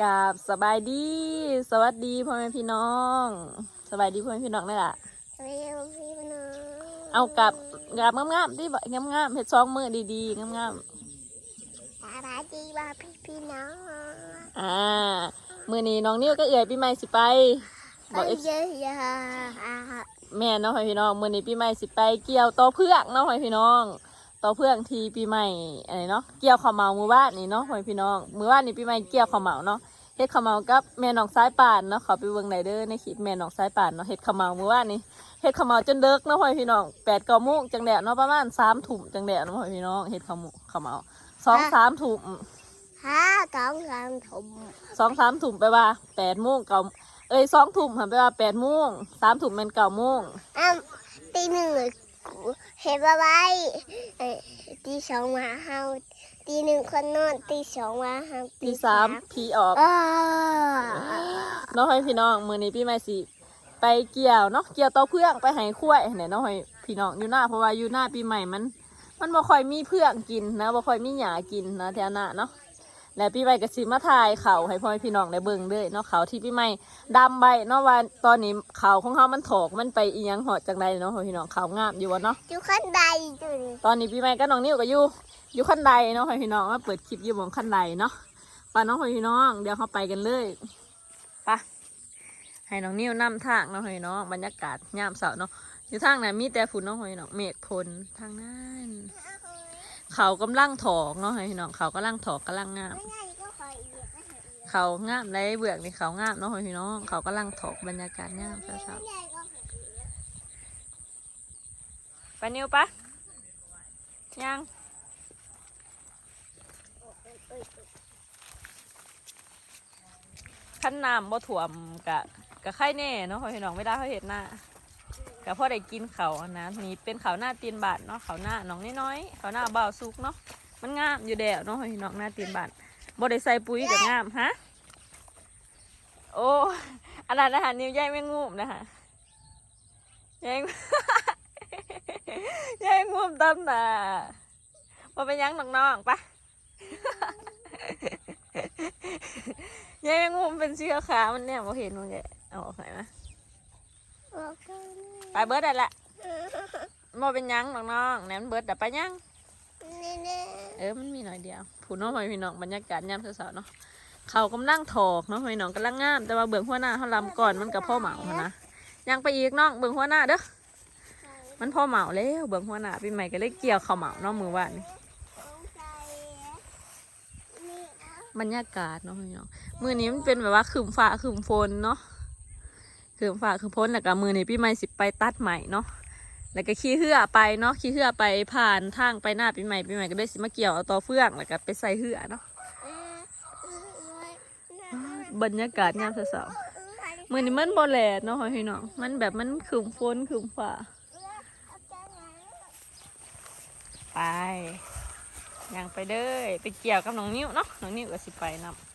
กราบสบายดี สวัสดีพ่อแม่พี่น้อง สบายดีพ่อแม่พี่น้องนี่แหละไม่ใช่พี่น้องเอากลับกลับงามๆที่งามๆเห็ดซองมือดีๆงามสบายดีว่าพี่พี่น้องๆอ่ามือนี้น้องนิ้วก็เอื่อยปีใหม่สิไปบอกเอฟเยอะเยอะแม่เน้องพ่อพี่น้องมือนี้ปีใหม่สิไป เกี่ยวต่อเพือกเน้องพ่อพี่น้องต่อเพือกทีปีใหม่อะไรเนาะเกี่ยวข้าวเหมามือบ้านนี่เนาะพ่อพี่น้องมือบ้านนี่ปีใหม่เกี่ยวข้าวเหมาเนาะ เฮ็ดข้าวเหมากับแม่น้องสายป่านเนาะเขาไปเบิ่งไหนเด้อในคลิปแม่น้องสายป่านเนาะเฮ็ดข้าวเหมามือบ้านนี่เฮ็ดข้าวเหมาจนเด็กเนาะพ่อพี่น้องแปดเก้าโมงจังแดดเนาะประมาณสามถุ่มจังแดดเนาะพ่อพี่น้องเฮ็ดข้าวหมูข้าวเหมาสองสามถุ่มห้ากองกองถมสองสามถุ่มไปว่าแปดโมงเก้าเอ้ยสองถุ่มหันไปว่าแปดโมงสามถุ่มเป็นเก้าโมงอ้าวตีหนึ่งเห็นว่าไว้ตีสองมาเฮา ตีหนึ่งคนนอนตีสองมาเฮาตีสามพีออกอ๋อเนาะพ่อพี่น้องมื้อนี้พี่ใหม่สิไปเกี่ยวเนาะเกี่ยวเต้าเพื่องไปให้คุ้ยเนี่ยเนาะพ่อพี่น้องอยู่หน้าเพราะว่าอยู่หน้าปีใหม่มัน มันบ่ค่อยมีเพื่องกินนะบ่ค่อยมีหยากินนะแถวหน้าเนาะ และพี่ใบก็สิมาถ่ายเขาให้พ่อพี่น้องได้เบิ่งเด้วยเนาะเขาที่พี่ใหม่ดำใบเนาะว่าตอนนี้เขาของเขามันถอกมันไปอีหยังหอดจังใดเนาะพ่อพี่น้องเขางามอยู่วะเนาะอยู่ขั้นใดจุดตอนนี้พี่ใหม่ก็น้องนิ้วก็อยู่อยู่ขั้นใดเนาะพ่อพี่น้องมาเปิดคลิปอยู่บนขั้นใดเนาะไปน้องพ่อพี่น้องเดี๋ยวเขาไปกันเลยไปให้น้องนิ้วนำทางเนาะพ่อพี่น้องบรรยากาศยามเสาร์เนาะอยู่ทางไหนมีแต่ฝุ่นเนาะพ่อพี่น้องเมฆพลทางนั้น เขากำลังถอกเนาะพ่อพี่น้องเขากำลังถอกกำลังงาม ไม่ง่ายก็คอยอีกนเขางามได้เบือกนี่เขางามเนาะพี่น้อง เขากำลังถอกบรรยากาศงามเช้าๆไปนิวปะยังขั้นน้ำบ่ถ่วมกะกะไข่แน่เนาะพี่น้องไม่ได้เขาเห็นหน้า กะพ่อได้กินเขาอันนะนี่เป็นเขาหน้าตีนบาทเนาะเขาหน้าน้องน้อยๆเขาหน้าเบาสุกเนาะมันงามอยู่แดดเนาะน้องหน้าตีนบาทบ่ได้ใส่ปุ๋ยกับงามฮะโอ้อันนั้นนะคะนิ้วใยไม่งูมนะคะใยใยงูมตำหนามาเป็นยังน้องๆปะยแมงมุมเป็นเสื้อขามันเนี่ยเราเห็นมันแกเอาออกไหนมา ไปเบิร์ดได้ละมาเป็นหยังน้องๆแหนมนเบิร์ดแต่ไปหยังนี่นี่เออมันมีหน่อยเดียวผู้น้องพี่น้องบรรยากาศยามเช้าๆเนาะเขากำลังถอกเนาะพี่น้องกำลังงาม แต่ว่าเบื้องหัวหน้าเขาลำก่อนมันกับพ่อเหมาหั้นนะยังไปอีกน้องเบื้องหัวหน้าเด้อมันพ่อเหมาแล้วเบื้องหัวหน้าปีใหม่ก็เลยเกี่ยวเขาวเหมาเนาะมือว่านนี่บรรยากาศเนาะพี่น้องมือนี้มันเป็นแบบว่าคืมฟ้าคืมฝนเนาะ คืมฟ้าคืมฝนแล้วก็มือในี้ปีใหม่สิไปตัดใหม่เนาะแล้วก็ขี่เหือไปเนาะขี่เหือไปผ่านทางไปหน้าปีใหม่ปีใหม่ก็ได้สิมาเกี่ยวเอาต่อเฟื่องแล้วก็ไปใส่เหือเนาะบรรยากาศยามเช้าๆมือนี้มันบ่แลดเนาะพี่น้องมันแบบมันคืมฝนคืมฟ้าไปยังไปเด้อไปเกี่ยวกับน้องนิ้วเนาะน้องนิ้วก็สิไปนำ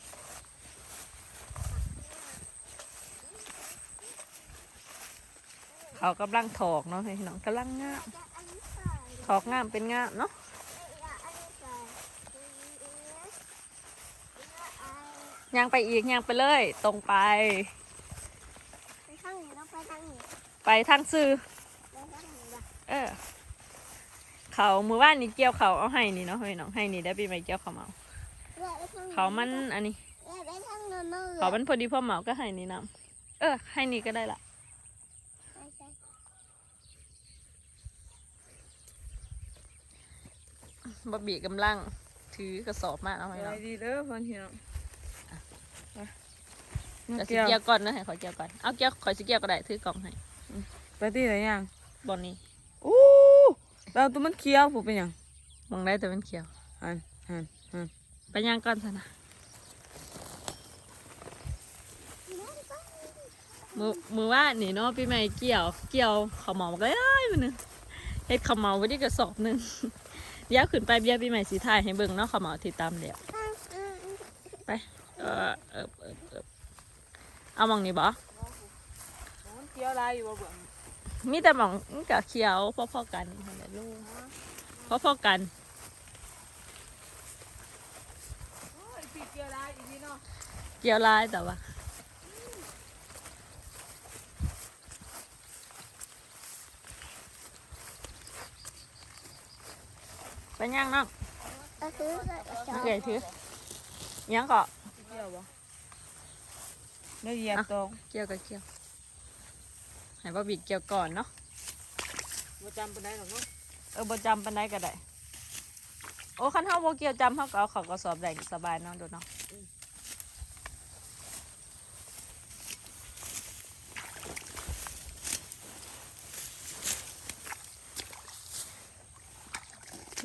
เขากำลังถอกเนาะพี่น้องกำลังงามถอกงามเป็นงามเนาะยังไปอีกยังไปเลย ตรงไป ไปทางไหนเราไปทางไหนไปทางซื้อไปทางไหนบ้างเออ เขามือว่านนี่เกี่ยวเขาเอาให้นี่เนาะพี่น้องให้นี่ได้ปีใหม่เกี่ยวเขาเมาเขามันอันนี้ไปทางโน้นนู่นเขามันพอดีพ่อเหมาก็ให้นี่นำเออ ให้นี่ก็ได้ละ บะบีกำลัง ถือกระสอบมาเอาให้สเราบายดีเด้อพ่อพี่น้องจะจะสิเกี่ยวเกี่ยวก่อนนะให้ขอเกี่ยวก่อน เอาเกี่ยวขอสิเกี่ยวก็ได้ถือกล่องให้ไปที่ไหนยังบอนนี้อู้เราตัวมันเคี้ยวผมเป็นหยังมองได้แต่เป็นเขียวหันหันหันไปย่างก่อนซะนะมือมือว่านี่เนาะปีใหม่เกี่ยว เกี่ยวข้าวเหมาก็ได้มันนึงเฮ็ดข้าวเหมาไว้ที่กระสอบหนึ่ง เดี๋ยวขึ้นไปเบี้ยปีใหม่สีถ่ายให้เบิ่งเนาะข้าวเหมาที่ตามเดี๋ยวไปเออเออเออเออเอามองนี่บ่มันเคี้ยวลายอยู่บ่เบิ่งมีแต่หมองกับเขียวพอๆกันนั่นแหละลูกพอๆกันโอ้ยปิดเกี่ยวลายอีกทีเนาะเกี่ยวลายแต่ว่า ไปย่างน้องก็คือน้องเอ๋ยถือยังเกาะเกี่ยวบ่ได้เหยียบตรงเกี่ยวกับเกี่ยวให้บ่บีเกี่ยวก่อนเนาะบ่จำปานใดหรอกเนาะเออบ่จำปานใดก็ได้โอ้คันเฮาบ่เกี่ยวจำเฮาก็เอาเขากระสอบได้สบายเนาะดูเนาะ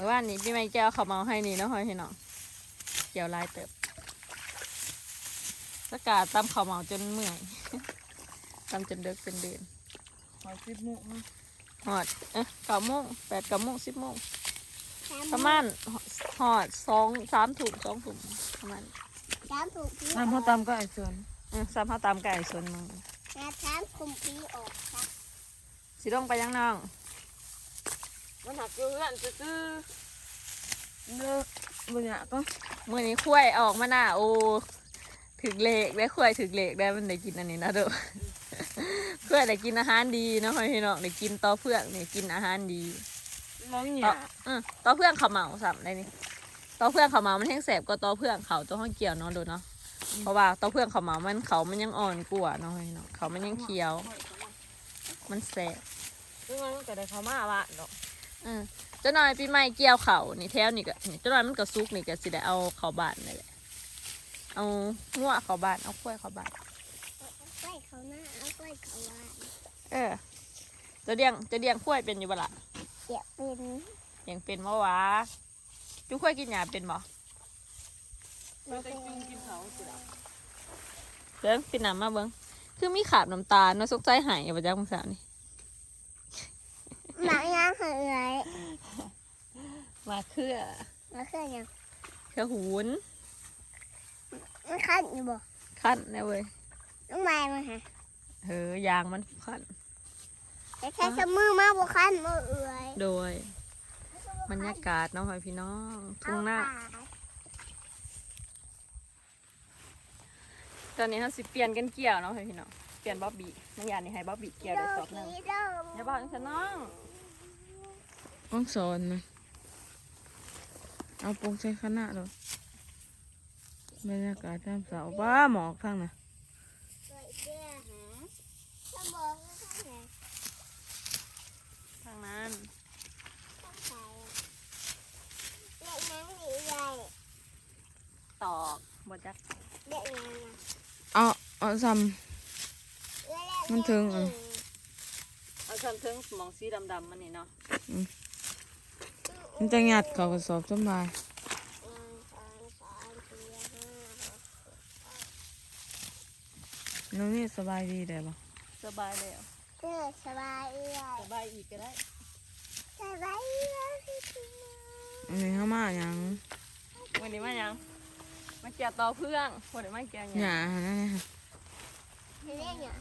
มื่อวานนี้พี่ไม่แก้วเขามาเอาให้นี่เนาะให้น้องเกี่ยวลายเติบสกาตำเขาวเหมาจนเมื่อยตำจนเดึกเป็นเดือนขอสิบมุกเนาะหอดเอ๊ะเก้าโมงแปดเก้าโมงสิบโมงประมาณหอดสองสามถุงสองถุงประมาณสามถูกพี่น้ำเขาตำก็ไอ้ส่วนเออสามห้าตามไก่ส่วนมึงแม่สามคุมพี่ออกครับสิลงไปยังน้อง มันหักอยู่เพื่อนซื่อๆเลิกบ่อยากก็มื่อนี้คุ้ยออกมาหน้าโอ้ถึงเลขได้คุ้ยถึงเลขได้มันได้กินอันนี้นะเด้อคุ้ยได้กินอาหารดีเนาะพี่น้องได้กินต่อเพื่อนนี่กินอาหารดีมองหต่อยาอืมต่อเพื่อนเขาวเหมาสับได้นี่ต่อเพื่อนเขาวเหมามันแห้งแสบก็ต่อเพื่อนเขาตัวห้องเกี่ยวเนาะดูเนาะเพราะว่าต่อเพื่อนเขาวเหมามันเขามันยังอ่อนกว่าเนาะพี่น้องเขามันยังเคี้ยว มันแสบซึ่งมันก็ได้เข้ามาว่าเนาะ อืมเจ้าหน่อยปีใหม่เกี่ยวเขานี่แถวนี่ก็นี่เจ้าหน่อยมันก็ซุกนี่ก็สิได้เอาเขาบานนี่แหละเอางัวเขาบานเอากล้วยเขาบานกล้วยเขาหน้าเอากล้วยเขาว่าเออเจะเลี้ยงเจะเลี้ยงกล้วยเป็นอยู่บ่ล่ะเดี๋ยวเป็นเลี้ยงเป็นบ่วะจุกล้วยกินหญ้าเป็นบ่มันจะกินกินเขาสิล่ะเบิ้งปิดน้ำมาเบิ้งคือมีขาบน้ำตาลเนาะสกใจหายบ่จักมึงสาวนี่หมาย่างเหยเลย มาเครือมาเคยยังเครือหูนมันคันอยู่บ่ขั้นแน่เว้ยน้องไม้มาฮะเฮ้ยยางมันขั้นแต่แค่สมือมาบ่คันบ่เอื่อยโดยบรรยากาศเนาะพี่น้องทุ่งหน้าตอนนี้เราสิเปลี่ยนกันเกี่ยวเนาะพี่น้องเปลี่ยนบ๊อบบี้น้องยานี่ให้บ๊อบบี้เกี่ยวได้สอบหนึ่งอย่าบอกฉันน้องต้องสอนนะ เอาปงใส่ขนาดเลยบรรยากาศตามเสาบ้าหมอกทางน่ะทางนั้นตอกบจักเอาเอาซ้มันถึงอะเอาชนถึงมองสีดำๆมันนี่เนาะ มันจะงัดเขากระสอบสบายน้องนี่สบายดีได้ปะสบายแล้วสบายเอื่อยสบายอีกก็ได้สบายเอื่อยพี่พี่อันนี้เข้ามาอย่างวันนี้มายังมาเกี่ยวต่อเพื่องวันนี้มาเกี่ยวหหยังยานั่นนะเรียกอย่าง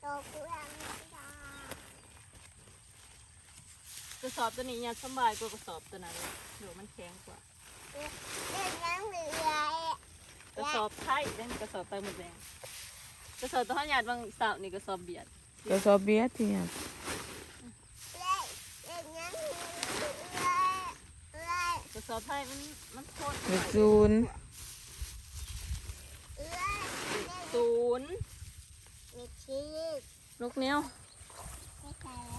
โตกูยังไม่ได้ ก ระสอบตัวนี้เนี่ยสบายกว่ากระสอบตัวนั้นเลยเดี๋ยวมันแข็งกว่าเรียกยังเอื่อยกระสอบไทยเล่นกระสอบไตหมดแดงกระสอบตัวห้าหยาดบางสาวนี่กระสอบเบียดกระสอบเบียดที่เนี่ยเรียกเรียกยังเอื่อยเอื่อยกระสอบไทยมันมันโคตรเด็กศูนย์เอื่อยศูนย์มีชีสลูกเนี้ยว ไม่ใช่แล้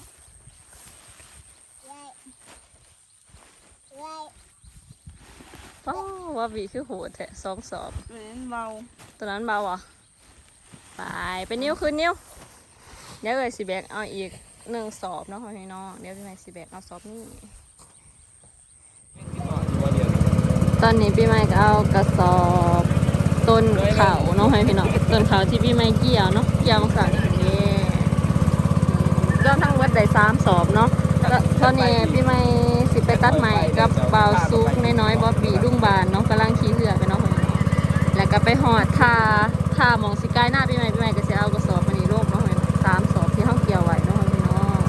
ว เอื่อยเอื่อยโอ้ว่าบีคือโหดแท้สองสอบเป็นเบาตัวนั้นเบาอะไปไปนิ้วคืนนิ้วเดี๋ยวเลยสิแบกเอาอีกหนึ่งสอบเนาะพี่น้องเดี๋ยวพี่ใหม่สิแบกเอาสอบนี่ตอนนี้พี่ใหม่ก็เอากระสอบต้นเขาเนาะให้พี่น้องต้นเขาที่พี่ใหม่เกี่ยวเนาะเกี่ยวมาสั่งนี่รวมทั้งหมดได้สามสอบเนาะแล้วตอนนี้พี่ใหม่ ตัดใหม่กับเบาซุกน้อยๆบอบบี้ดุ้งบานเนาะกำลังขี่เรือไปเนาะพี่น้องแล้วก็ไปหอดทาทามองสิกล้หน้าพี่ใหม่พี่ใหม่ก็จะเอากระสอบมานีโลกเนาะเห็นสามสอบที่ห้องเกี่ยวไว้เนาะพี่น้อง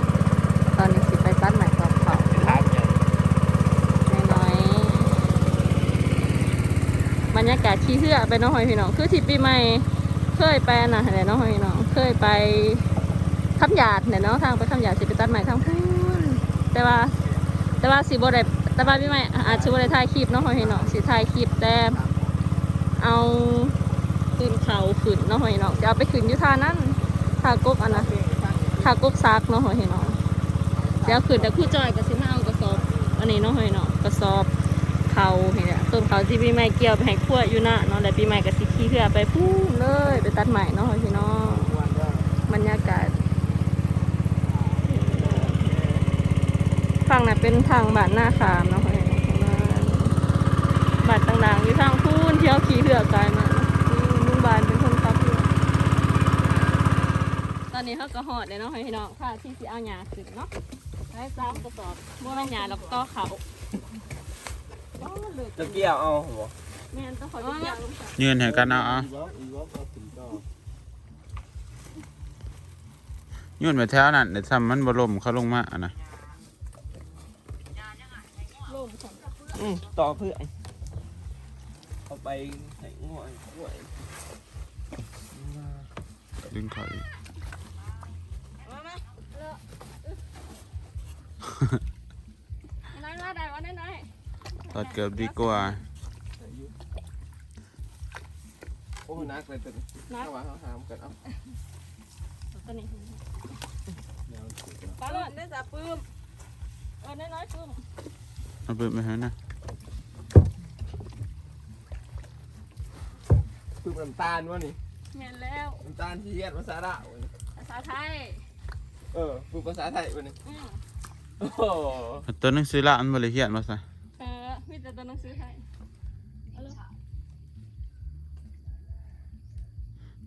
ตอนนี้สิไปตัดใหม่กับเขาน้อยๆบรรยากาศขี้เหือไปเน้องหอยพี่น้องคือที่ปีใหม่เคยไปนะไหนน้องหอยพี่น้องเคยไปคำหยาดไหนเนาะทางไปคำหยาดสิไปตัดใหม่ทางพูนแต่ว่า แต่ว่าสิบ่ได้แต่ว่าปีใหม่อาจจะบ่ได้ถ่ายคลิปเน้องหอยพี่น้องสิถ่ายคลิปแต่เอาขึ้นเขาขึ้นเน้องหอยพี่น้องจะเอาไปขึ้นยูทานั้นทากบอันนะทากบซักเน้องหอยพี่น้องเดี๋ยวขึ้นแต่คู่จอยก็สิมาเอากระสอบ อันนี้เน้องหอยพี่น้องกระสอบเขาเนี่ยต้นเขาที่ปีใหม่เกี่ยวไปให้ขั้วอยู่นะเนาะแล้วปีใหม่ก็สิขี่เรือไปพูนเลย ไปตัดใหม่เนาะพี่น้องบรรยากาศ ฝั่งน่ะเป็นทางบ้านหน้าขามเนาะพี่น้องบ้านต่างๆอยู่ทางพูนเที่ยวขี่เรือกายมานี่ลุงบานเป็นคนขับเรือตอนนี้เขาก็หอดเลยเนาะพี่น้องค่ะที่สิเอาหยาขึ้นเนาะได้ซ้ำกระสอบบ่แม่นหยาแล้วก็เขาจะเกี่ยวเอาหัวแม่นต้องขอเกี่ยวลงไปยืนเห็นกันเอาเอายืนไปแถวนั้นเดี๋ยวทำมันบลมเขาลงมาอะนะ มต่อเพื่อนเอาไปใส่ง่วยง่วยดึงเขาอีกน้อยว่าได้ว่าน้อยถอดเกือบดีกว่าโอ้นักเลยตัวนี้ๆน้อยเอาวะเอาหามกันเอาตัวนี้ปลาหลอดได้สับปื้มเออน้อยๆปื้มเอาเปิดไปหานะ คือน้ำตาลวะนี่แม่นแล้วน้ำตาลที่เรียนภาษาดาวะนี่ภาษาไทยเออฝึกภาษาไทยวะนี่อืมโอ้โหตัวหนังสือละอันบริเขียนมาซะเออมีแต่ตัวหนังสือไทยเอาเลย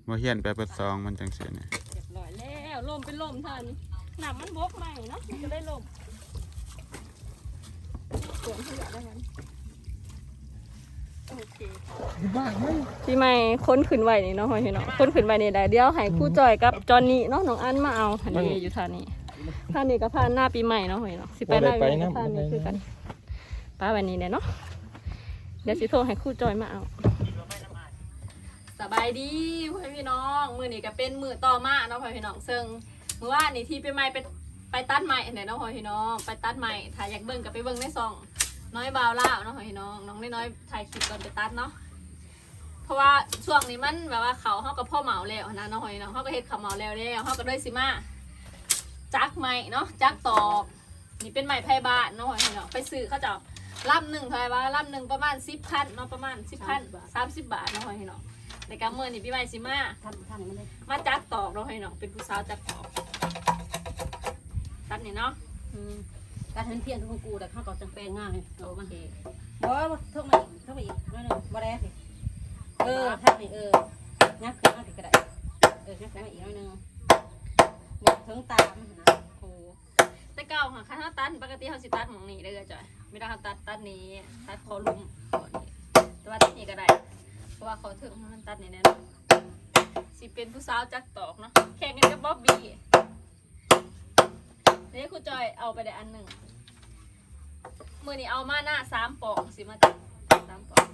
มาเขียนแปลเป็นซองมันจังเสียเนี่ยเรียบร้อยแล้วลมเป็นลมท่านหนักมันบกใหม่เนาะมันก็ได้ลมสวนที่อยากได้กัน โอเคพี่ไม่ค้นขึ้นไหวนี่เนาะพี่เนาะค้นขึ้นไหวนี่ได้เดี๋ยวให้ครู่จอยกับจอนนี่เนาะน้องอันมาเอาอันนี้อยู่ท่านี้ท่านี้ก็ผ่านหน้าปีใหม่เนาะพี่เนาะสิไปหน้าปีใหม่ก็ท่านี้คือกันป้าวันนี้เนี่ยเนาะเดี๋ยวสิโทรให้ครู่จอยมาเอาสบายดีพ่อพี่น้องมือนี้ก็เป็นมือต่อมาเนาะพ่อพี่น้องซึ่งมือว่านี่ที่ไปใหม่ไปไปตัดใหม่ไหนเนาะพ่อพี่น้องไปตัดใหม่ถ้าอยากเบิ่งก็ไปเบิ่งในซอง น้อยเบาวล่าวเนาะพ่อพี่น้องน้องน้อยๆถ่ายคลิปก่อนไปตัดเนาะเพราะว่าช่วงนี้มันแบบว่าเขาเขากับพ่อเหมาแล้วนะเนาะพ่อพี่น้องเขาก็เฮ็ดเขาเหมาแล้วแล้วเขาก็ด้วยสิมาจักใหม่เนาะจักตอกนี่เป็นใหม่ไพ่บ้านเนาะพ่อพี่น้องไปซื้อเขาจะลำหนึ่งเท่าไหร่วะลำหนึ่งประมาณสิบพันเนาะประมาณสิบพันสามสิบบาทเนาะพ่อพี่น้องในการเมื่อนี่พี่ใบสิมามาจัดตอกเราให้น้องเป็นผู้สาวจัดตอกตัดนี่เนาะอืม การเห็นเพียนของกูแต่ข้าวก็จังแปลงง่ายเอาโอมาเคบ่เท่ามาอีกเท่ามาอีกนั่นนึงบ่ได้สิเออท่านนี่เอองักขึ้นมาติก็ไดเอองักขึ้นมาอีกนั่นนึงหมดถึงตามนะโอ้แต่เก่าค่ะคันเขาตัดปกติเขาสิตัดของนี่เลยจ้ะไม่ได้เขาตัดตัดนี้ตัดคอลุมก่อนนี่แต่ว่าตัดนี่ก็ได้เพราะว่าเขาถึงมันตัดนี่แน่นอนสิเป็นผู้สาวจัดตอกเนาะแข่งกันกับบ๊อบบี้ นี่คุณจอยเอาไปได้อันหนึ่งมือนี้เอามาหน้าสามปอกสิมาจังสามปอง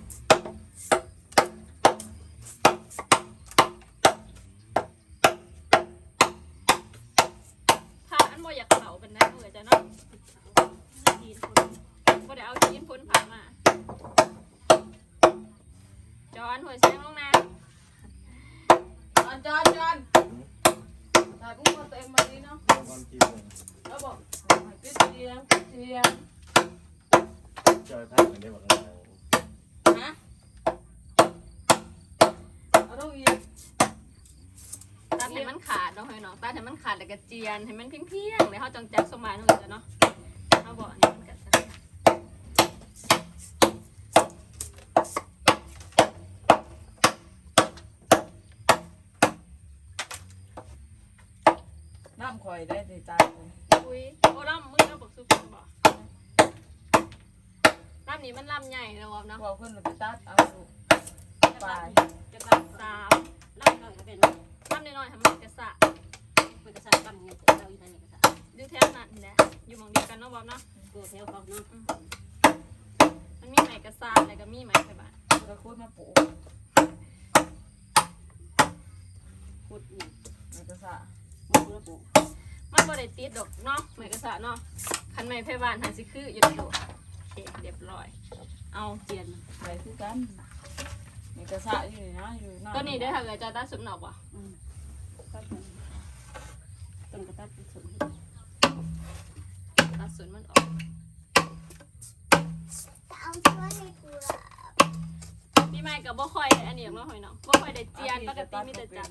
เนาะให้น้องตัดให้มันขาดแล้วก็เจียนให้มันเพียงๆแล้วเขาจังจักสมานเหือเนาะเขาบอกอันนี้มันกัดซะน้ำข่อยได้สิตาอุ้ยโอ้ล่ำมือเราบอกสุกบอกล่ำนี้มันล่ำใหญ่นะวะเนาะ บอกขึ้นไปตัดเอาดูจะตัดจะตัดสามน้ำหน่อยก็เป็นล่ำน้อยๆทำมันกระสะมันก็ใส่ตั้งเงี้ยเราอยู่ทางนี้ก็ใส่ดูแถวนั้นแหละอยู่หมองเดียวกันเนาะบอมเนาะกูแถวเขาเนาะมันมีไหมกระซานแล้วก็มีไหมไฟบ้านก็คุดมาปลูกคุดนี่มันก็สะมาคุดมาปลูกมันบ่ได้ติดดอกเนาะไม่กระสะเนาะคันไม่ไผบ้านหันสิคืออยู่ในโลกโอเคเรียบร้อย เอาเจียนไปคือกันมันกระสะอยู่นะอยู่น้าตัวนี้ได้อถ้าเกิดจะตัดสุดหนอกว่ะอืม ตัดมันต้นกระตัดเป็นสุดตัดสุดมันออกเอาช่วยในกูละพี่ไม้กับบ่ค่อยอันนี้หรอกเนาะหอยเนาะบ่ค่อยได้เจียนปกติมีแต่จับ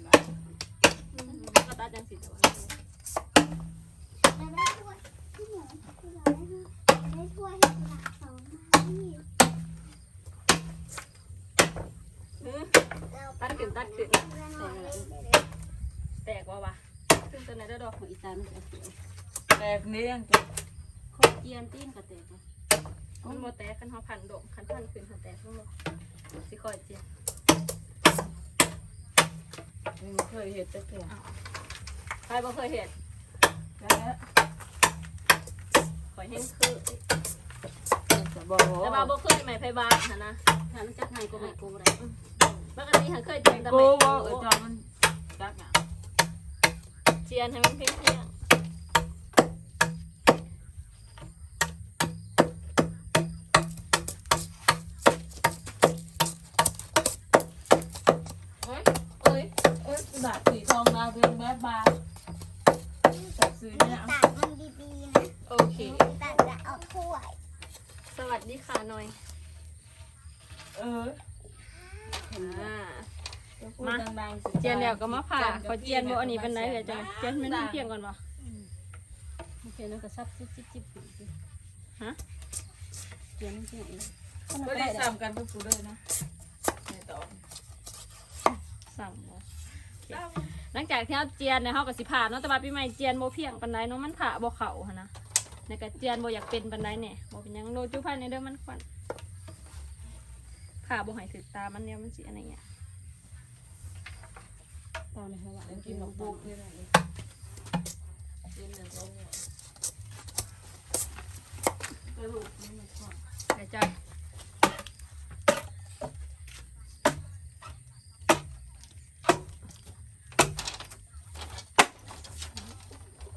อืมก็ตัดจังสิแต่ว่าไม่ได้ช่วยพี่หนูพี่หนูได้ช่วยให้กูละสองที่อื้อเราตัดขึ้นตัดขึ้น แตกว่าวะขึ้นตัวไหนได้อดอกของอีตามันจะเสียวแตกเลี้ยงตัวขอเจียนตีนกระเตกนะมันบ่แตกคันเฮาพันดอกคันพันขึ้นคันแตกมันบ่สิค่อยเจียนนี่เคยเห็ดแต่เถื่อใครบ่เคยเห็นแล้วข่อยเห็นคือจะบอกแต่ว่าบ่เคยไหมไผบ้านหั่นนะถ้ามันจักไงก็ไม่กูได้ปกติหันเคยเจียนแต่กูไม่บอกเออจอมันจักอะ เจียนให้มันเพียงเพียงเอ้ยเอ้ยเอ้ยบาทสีทองมาเพียงแบบบาทจับซื้อเนี่ยตัดมันดีๆนะโอเค ตัดจะเอาถ้วยสวัสดีค่ะหน่อยเออ อ่า พูดดังๆสิเจียนแล้วก็มาผ่าขอเจียนบ่อันนี้เป็นไรเลยจ้ะเจียนมันเพียงก่อนวะโอเคนั่นก็ซับจิ๊บจิ๊บจิ๊บจิ๊บจิ๊บฮะเจียนที่ไหนก็ได้ซ้ำกันกับกูด้วยนะในต่อสั่งบ่หลังจากที่เราเจียนเนี่ยเฮาก็สิผ่าเนาะแต่ว่าปีใหม่เจียนบ่เพียงปานใดเนาะมันผ่าบ่เข้าหั่นนะในก็เจียนบ่อยากเป็นปานใดแหน่บ่เป็นหยังโนจุพันในเด้อมันควันผ่าบ่ให้ถึกตามันเนี่ยมันสิอันนี้เนี่ย ตอนนี้เขาว่ากิกินนหนนกบุบุกนี่แหละกินหนึ่งตัวเนี่ยกระดูกนี่มันชอบเดี๋ยวจ้ะ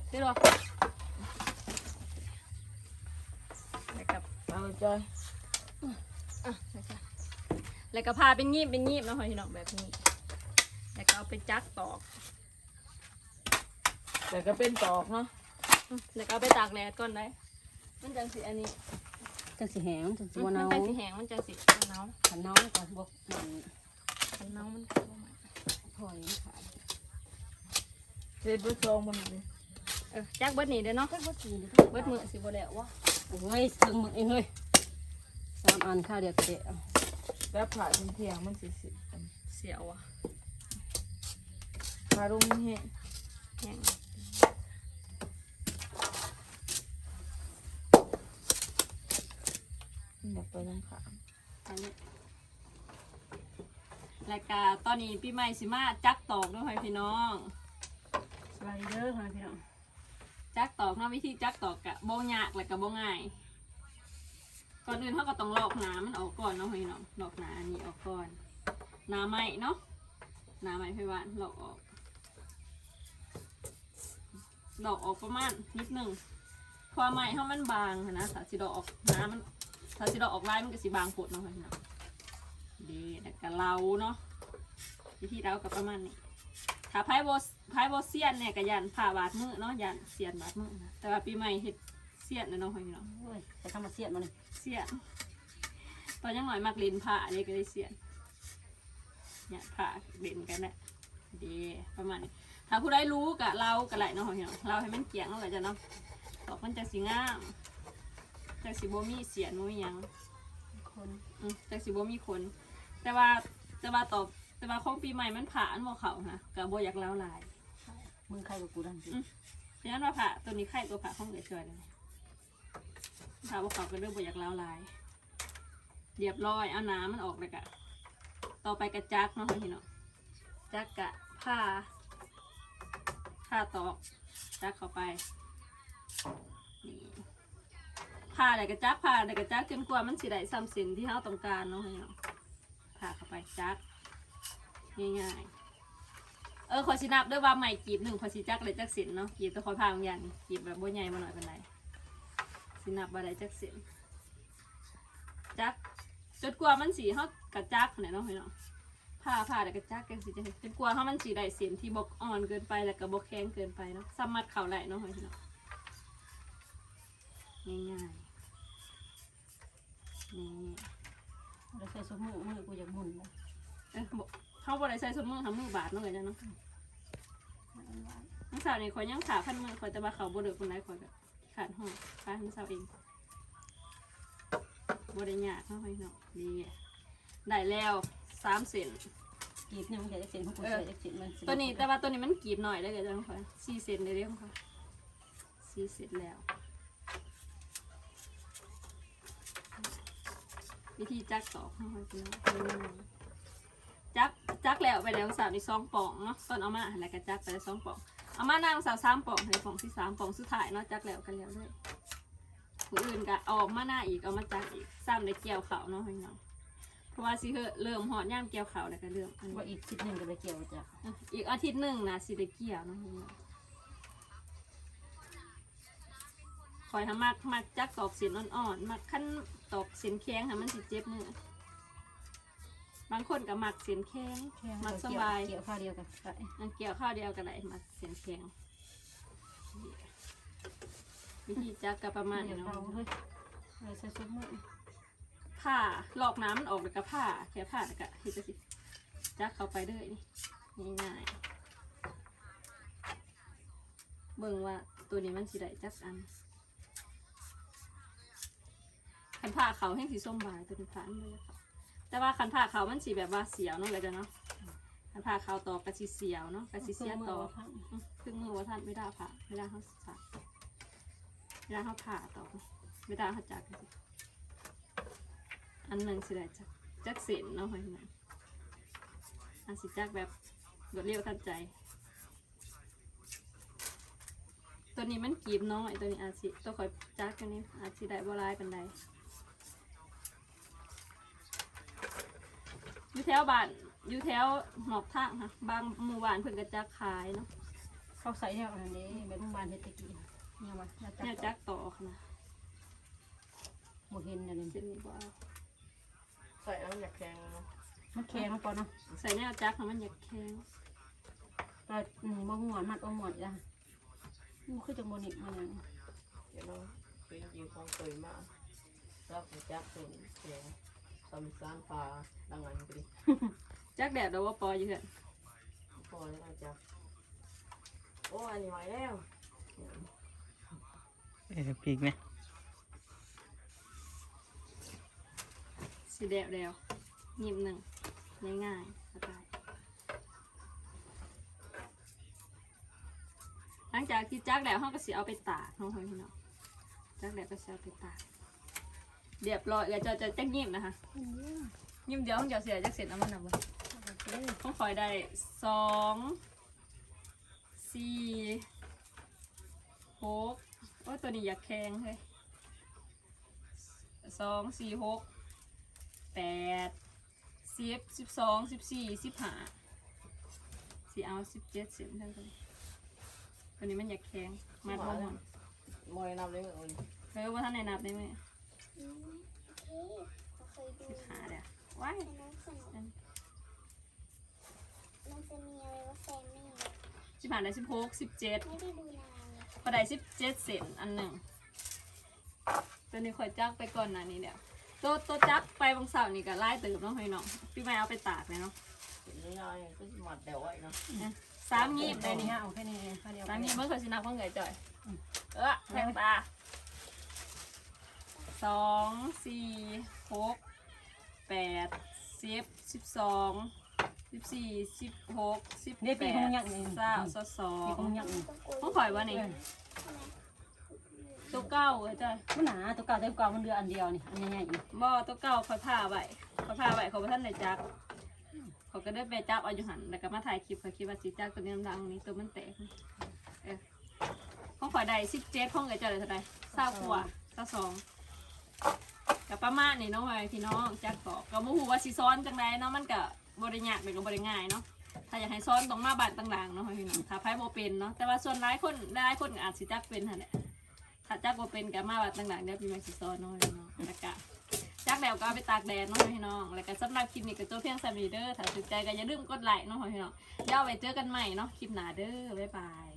เดี๋ยวรอแล้วกับเอาจอยอะแล้วจ้ะแล้วก็พาเป็นงีบเป็นงีบนาะพี่น้องแบบนี้ เอาไปจักตอก แต่ก็เป็นตอกเนาะอืมแล้วก็เอาไปตากแดดก่อนได้ มันจังสิอันนี้ จังสิแหงจังสิอืมวันมันเอาจังสิแห้งมันจังสิหนาวขันเนาก่อนบวกมันคันหนาวมันก็บ่มาถอยขาดเจ็ดบุซองมันเลยเออจักเบิดนี่เด้อเนาะเพิ่งว่าจีนเบิดมือสิบ่แล้ววะโอ้ยถึงมึงเองเฮ้ยสามอันข้าวเดียวเตะแล้วผ่าเป็นเทียงมันสิสิเสียวอะ ผ่าลงนี่แห้งอยากไปทางขาอันนี้แล้วก็ตอนนี้ปีใหม่สิมาจักตอกเด้วยพี่น้องสบายเด้อค่ะพี่น้องจักตอกเนาะวิธีจักตอกกะบ่ยากและก็บ่ง่าย ก่อนอื่นเขาก็ต้องลอกหนามันออกก่อนเนาะพี่น้องลอกหนาอันนี้ออกก่อนหนาไม้เนาะหนาไม้พี่วานลอกออก ดอกออกประมาณนิดหนึ่งเพอไม้เขามันบางหั้นนะถ้าสิดอกออกหนามันถ้าสิดอกออกลายมันก็สิบางโพดเนาะพี่น้องดีแล้วก็เราเนาะวิธีเราก็ประมาณนี้ถ้าไพ่โบไพ่โบเซียนเนี่ยก็ยันผ่าบาดมือเนาะยันเสียนบาดมือนะแต่ว่าปีใหม่เฮ็ดเสียนนะเนาะพี่น้องโอ้ยจะทำมาเสียดมาเลยเสียนตอนยังหน่อยมักเล่นผ่าเนี่ยก็ได้เสียนเนี่ยผ่าเล่นกันแหละดีประมาณนี้ ถ้าผู้ใดรู้กะเรากะไหลเนาะพี่น้องเราให้มันเกี่ยงเอาไว้จ้ะเนาะตอกมันจะสีงามจากสีโบมีเสียนโมมีหยังคนอืมจากสีโบมีคน แต่ว่าแต่ว่าตอบแต่ว่าของปีใหม่มันผ่าอันบ่เขานะกะบ่อยากเล้าหลายมึงใครกับกูดังจริงฉะนั้นว่าผ่าตัวนี้ไข่ตัวผ่าห้องเอ๋ยช่วยเลยผ่าพวกเขาก็เริ่มบอยากเล้าวลายเรียบร้อยเอาน้ำมันออกเลยกะต่อไปกระจักเนาะพี่เนาะจักกะผ้าผ้า ตอกจักเข้าไปนี่ผ้าอะไรกระจักผ้าอะไรกระจักจนกว่ามันสิได้ซ้ำสินที่เราต้องการเนาะพี่เนาะผ่าเข้าไปจักง่ายๆเออขอชินับด้วยว่าใหม่กีบหนึ่งขอชิจักเลยจักสินเนาะกีบแตะคอยพาบางอย่างกีบแบบบ่ใหญ่มาหน่อยเป็นไรสินับอะไรจักสินจักจนกว่ามันสีเขากระจักเนี่ยเนาะพี่เนาะ ผ่าผ่าแล้วกระจักกันสิจะเห็นจนกว่าเขามันสีได้เสียนที่บกอ่อนเกินไปแล้วก็บกแข็งเกินไปเนาะสามัดเข่าไหลเนาะพี่เนาะง่ายๆนี่เราใส่สมือมือกูอยากหมุนเลยเอ้ยบ่เขาบริใส่สมมือทำมือบาดเนาะเลยจ้ะเนาะนักสาวนี่คอยยังขาพันมือคอยแต่ว่าเขาบ่เดือคนไหนคอยแบบขาดห้องขานักสาวเองบริยากเนาะพี่เนาะนี่ได้แล้ว สามเซนกีบเนี่ยมันจะเส้นของกูใส่จะเส้นมันตัวนี้แต่ว่าตัวนี้มันกีบหน่อยได้เลยจ้ะน้องคอยสี่เซนได้เรื่องค่ะสี่เซนแล้ว วิธีจักตอกเนาะพี่เนาะจักจักแล้วไปแล้วสาวนี่สองป่องเนาะตอนเอามาแล้วก็จักไปแล้วสองป่องเอามานางสาวสามป่องให้ป่องที่สามป่องสุดท้ายเนาะจักแล้วกันแล้วด้วยผู้อื่นก็เอาออกมาหน้าอีกเอามาจักอีกซ้ำได้เกี่ยวเขาวเนาะพี่น้องเพ ราะว่าสิเหอะเริ่มหอดย่ามเกี่ยวเขาวแล้วก็เริ่มอันว่านี้อีกชิ้นหนึ่งก็ไปเกี่ยวจ้ะอะอีกอาทิตย์หนึ่งนะสิได้เกี่ยวเนาะพี่น้องคอยทำมักมักจักตอกเสียนอ่อนๆมักขั้นตอกเสียนแข็งค่ะมันสิเจ็บมือบางคนก็มักเสียนแข็งมักสบาย เกี่ยวข้าวเดียวกันไปอันเกี่ยวข้าวเดียวกันได้มักเสียนแข็งวิธีจักก็ประมาณเดี๋นี้ยวเราเนาะเฮ้ยเราใส่สมือ ผ้าลอกน้ำมันออกแล้วก็ผ้าแค่ผ้าแล้วก็เฮ็ดจังซี่จักเข้าไปเลยนี่ง่ายๆเบิ่งว่าตัวนี้มันสิได้จักอันคันผ้าเขาวแห้งสีส้มบายตัวนี้ผ่านเลยค่ะแต่ว่าคันผ้าเขาวมันสีแบบว่าเสียวเนาะเลยจ้ะเนาะคันผ้าเขาวตอกกระสีเสียวเนาะกระสีเสียตอกอืมครึ่งมือว่าท่านไม่ได้ผ่าไม่ได้เขาสักไม่ได้เขาผ่าตอกไม่ได้เขาจักจังซี้ อันหนึ่งสิได้จักจักเส้นเนาะเฮ้ยนะอันสิจักแบบรวดเร็วทันใจ ตัวนี้มันกีบน้อยตัวนี้อาจสิตัวคอยจักกันนี้อาจสิได้บ่ร้ายปันใดอยู่แถวบ้านอยู่แถวหมอกทางค่ะบางหมู่บ้านเพิ่นก็จักขายเนาะเขาใส่เนี่ยอันนี้แบบบานเฮตะกี้เนี่ยมาแนวจักต่อค่ะนะโมเห็นอันนี้เส้นนี้บ่เอา ใส่แล้วอยากแข็งเนาะมันแข็งมันก่อนเนาะใส่แนวจักค่ะมันอยากแข็งก็มะม่วงมัดเอาหมดจ้ะมันคือจะโมนิมันอย่างเดี๋ยวเราเป็นจริงของเคยมากรับมาจากส่วนแข็งสามสานปลาดังนั้นไปดิจักแดดเราว่าปออยู่เถอะพอแล้วก็จับโอ้อันนี้ไหวแล้วเอ้ยปีกไหม สีแดดแล้วหยิบหนึ่งง่ายๆสบายหลังจากที่จักแล้วเขาก็สิเอาไปตากเน้องพี่น้องจักแล้วก็สิเอาไปตากเรียบร้อยแล้วจะจะจักยิ้มนะคะยิ้มเดียวของเดี๋ยวเสียจักเสร็จเอามันนะบ่ต้องคอยได้สองสี่หกโอ้ตัวนี้อยากแข็งเฮ้ยสองสี่หก แปดสิบสิบสองสิบสี่สิบห้าสี่เอาสิบเจ็ดเสร็จทั้งตัวนี้ตัวนี้มันอยากแข็งมาทอนมวยนำเลยมึงเฮ้ยว่าท่านในนับได้ไหมอืมโอเคเขาเคยดูสิบห้าเดี๋ยวว้ายแต่น้องสนุกมันจะมีอะไรว่าแฟนไม่สิบห้าได้สิบหกสิบเจ็ดไม่ได้ดูนานเลยพอได้สิบเจ็ดเซนอันหนึ่งตัวนี้คอยจักไปก่อนหนะนี่เดี๋ยว ตัวตัวจักไปบางเสาร์นี่ก็ไล่ตื่นน้องให้น้องพี่ไม่เอาไปตากเลยเนาะนี่ไงก็หมัดเดวไว้เนาะสามงีบได้ได้นี่นี่ฮะเอาแค่นี้ข้าวเดียวสามงีบเมื่อเคยสินับเมื่อไงจ่อย เออแทงตาสองสี่หกแปดสิบสิบสองสิบสี่สิบหกสิบนี่แปปีดคงยักษ์นี่เก้าสอสอปีงคงยักษ์นี่ต้องคอยว่านี่ ตัวเก้าเอ้ยจ่อยมันหนาตัวเก่าตัวเก่ามันเรืออันเดียวนี่อันใหญ่ๆอีกบ่ตัวเก่าเขาผ่าไว้เขาผ่าไว้เขาบ่ทันได้จักเขาก็ได้ไปจับเอาอยู่หันแล้วก็มาถ่ายคลิปเขาคิดว่าสิจักตัวนี้ดังๆนี่ตัวมันแตกนี่เออของข่อยได้17ของเอ้ยเจ้าได้เท่าใด20กว่า22กับประมาณนี้เนาะพ่อแม่พี่น้องจักกอกก็บ่ฮู้ว่าสิซ้อนจังไดเนาะมันก็บ่ได้ยากเลยก็บ่ได้ง่ายเนาะถ้าอยากให้ซ้อนต้องมาบ้านต่างๆเนาะพ่อแม่พี่น้องถ้าไผบ่เป็นเนาะแต่ว่าส่วนหลายคนหลายคนก็อาจสิจักเป็นหั่นแหละ ถ้าจักบ่เป็นก็มาบ้าต่างๆเดี๋ยวพี่แม่สิสอนเนาะพ่อแม่พี่น้องแล้วก็จักแล้วก็เอาไปตากแดดเนาะพ่อแม่พี่น้องแล้วก็สำหรับคลิปนี้ก็จบเพียงสามีเด้อถ้าสนใจก็อย่าลืมกดไลค์เนาะพ่อแม่พี่น้องเดี๋ยวเอาไว้เจอกันใหม่เนาะคลิปหน้าเด้อบ๊ายบาย